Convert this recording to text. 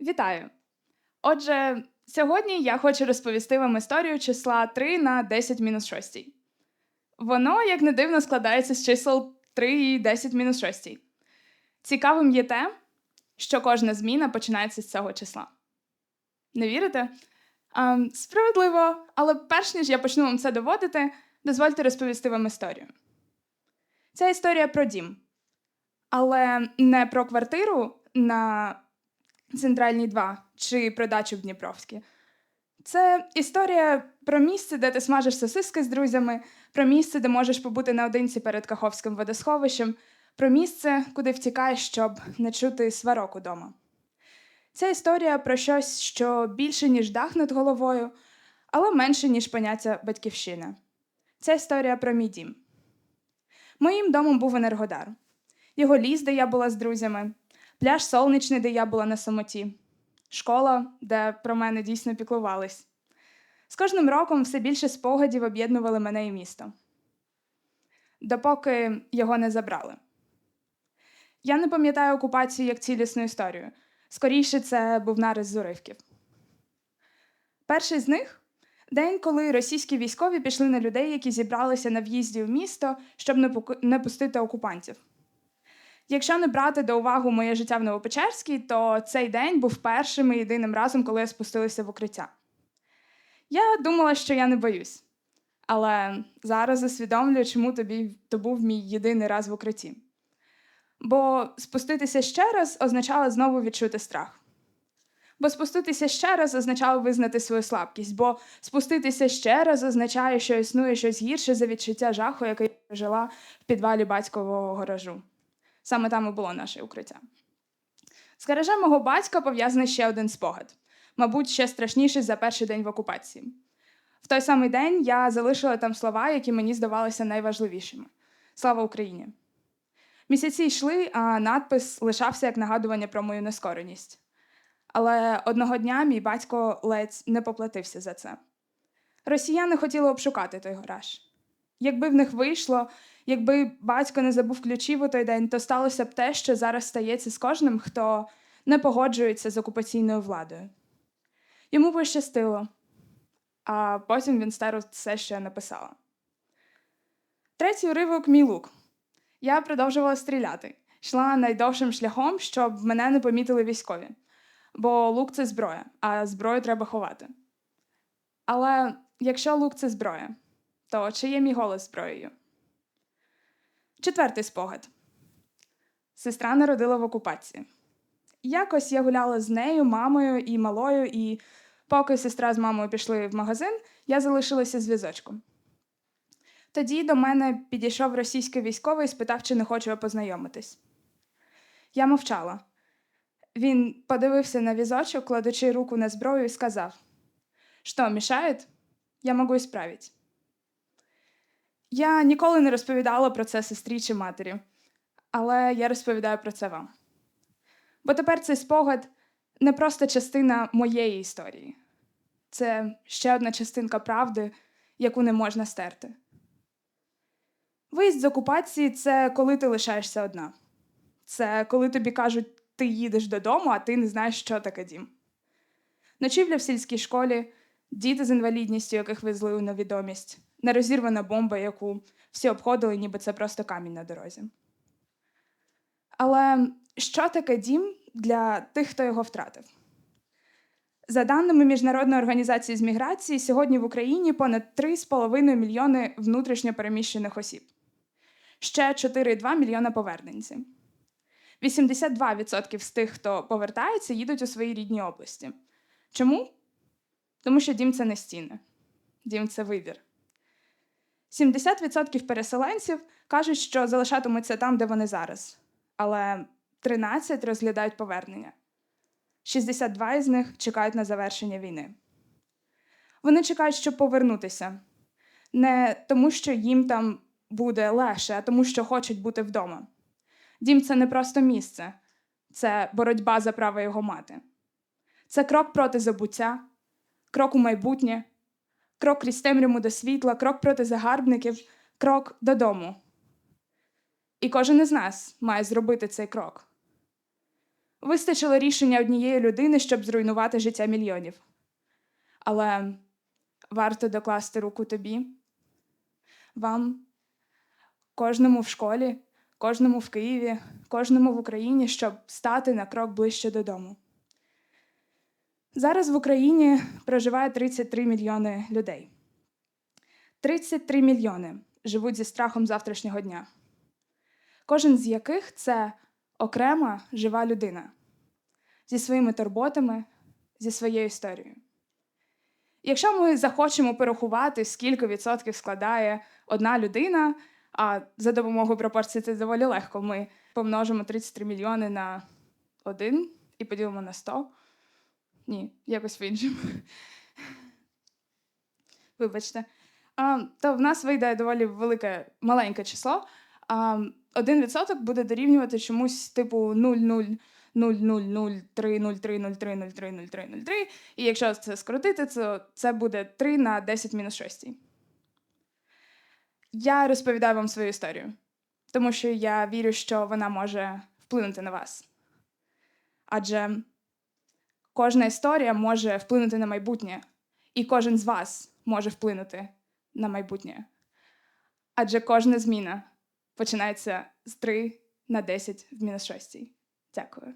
Вітаю! Отже, сьогодні я хочу розповісти вам історію числа 3 на 10 мінус 6. Воно, як не дивно, складається з чисел 3 і 10 мінус 6. Цікавим є те, що кожна зміна починається з цього числа. Не вірите? А, справедливо, але перш ніж я почну вам це доводити, дозвольте розповісти вам історію. Ця історія про дім, але не про квартиру на Центральній 2 чи про дачу в Дніпровській. Це історія про місце, де ти смажиш сосиски з друзями, про місце, де можеш побути наодинці перед Каховським водосховищем, про місце, куди втікаєш, щоб не чути сварок удома. Це історія про щось, що більше, ніж дах над головою, але менше, ніж поняття батьківщина. Це історія про мій дім. Моїм домом був енергодар, його ліс, де я була з друзями, пляж сонячний, де я була на самоті, школа, де про мене дійсно піклувались. З кожним роком все більше спогадів об'єднували мене і місто, допоки його не забрали. Я не пам'ятаю окупацію як цілісну історію. Скоріше, це був нарис з уривків. Перший з них день, коли російські військові пішли на людей, які зібралися на в'їзді в місто, щоб не пустити окупантів. Якщо не брати до уваги моє життя в Новопечерській, то цей день був першим і єдиним разом, коли я спустилася в укриття. Я думала, що я не боюсь, але зараз усвідомлюю, чому тобі то був мій єдиний раз в укритті. Бо спуститися ще раз означало знову відчути страх. Бо спуститися ще раз означало визнати свою слабкість, бо спуститися ще раз означає, що існує щось гірше за відчуття жаху, яке я пережила в підвалі батькового гаражу. Саме там і було наше укриття. З гаражем мого батька пов'язаний ще один спогад, мабуть, ще страшніший за перший день в окупації. В той самий день я залишила там слова, які мені здавалися найважливішими: Слава Україні! Місяці йшли, а надпис лишався як нагадування про мою нескореність. Але одного дня мій батько ледь не поплатився за це. Росіяни хотіли обшукати той гараж. Якби в них вийшло, якби батько не забув ключів у той день, то сталося б те, що зараз стається з кожним, хто не погоджується з окупаційною владою. Йому пощастило, а потім він стерв все, що я написала. Третій уривок мій лук. Я продовжувала стріляти, йшла найдовшим шляхом, щоб мене не помітили військові. Бо лук це зброя, а зброю треба ховати. Але якщо лук це зброя, то чи є мій голос зброєю? Четвертий спогад. Сестра народила в окупації. Якось я гуляла з нею, мамою і малою, і поки сестра з мамою пішли в магазин, я залишилася зв'язочком. Тоді до мене підійшов російський військовий і спитав, чи не хочу я познайомитись. Я мовчала. Він подивився на візочок, кладучи руку на зброю, і сказав: Що, мішають? Я можу ісправити. Я ніколи не розповідала про це сестрі чи матері, але я розповідаю про це вам. Бо тепер цей спогад не просто частина моєї історії, це ще одна частинка правди, яку не можна стерти. Виїзд з окупації це коли ти лишаєшся одна. Це коли тобі кажуть, ти їдеш додому, а ти не знаєш, що таке дім. Ночівля в сільській школі, діти з інвалідністю, яких везли у невідомість, нерозірвана бомба, яку всі обходили, ніби це просто камінь на дорозі. Але що таке дім для тих, хто його втратив? За даними Міжнародної організації з міграції, сьогодні в Україні понад 3,5 мільйони внутрішньо переміщених осіб, ще 4,2 мільйона поверненців. 82% з тих, хто повертається, їдуть у свої рідні області. Чому? Тому що дім це не стіни, дім це вибір. 70% переселенців кажуть, що залишатимуться там, де вони зараз, але 13 розглядають повернення. 62 із них чекають на завершення війни. Вони чекають, щоб повернутися, не тому, що їм там буде легше, а тому, що хочуть бути вдома. Дім це не просто місце, це боротьба за право його мати. Це крок проти забуття, крок у майбутнє, крок крізь темряву до світла, крок проти загарбників, крок додому. І кожен із нас має зробити цей крок. Вистачило рішення однієї людини, щоб зруйнувати життя мільйонів. Але варто докласти руку тобі, вам, кожному в школі, кожному в Києві, кожному в Україні, щоб стати на крок ближче додому. Зараз в Україні проживає 33 мільйони людей. 33 мільйони живуть зі страхом завтрашнього дня, кожен з яких це окрема жива людина зі своїми турботами, зі своєю історією. Якщо ми захочемо порахувати, скільки відсотків складає одна людина, а за допомогою пропорцій це доволі легко, ми помножимо 33 мільйони на 1 і поділимо на 100. Ні, якось в іншому. Вибачте. А, то в нас вийде доволі велике маленьке число. А, 1% буде дорівнювати чомусь типу 0,000030303030303. І якщо це скоротити, то це буде 3 на 10 мінус 6. Я розповідаю вам свою історію, тому що я вірю, що вона може вплинути на вас. Адже кожна історія може вплинути на майбутнє, і кожен з вас може вплинути на майбутнє. Адже кожна зміна починається з 3 на 10 в мінус 6. Дякую.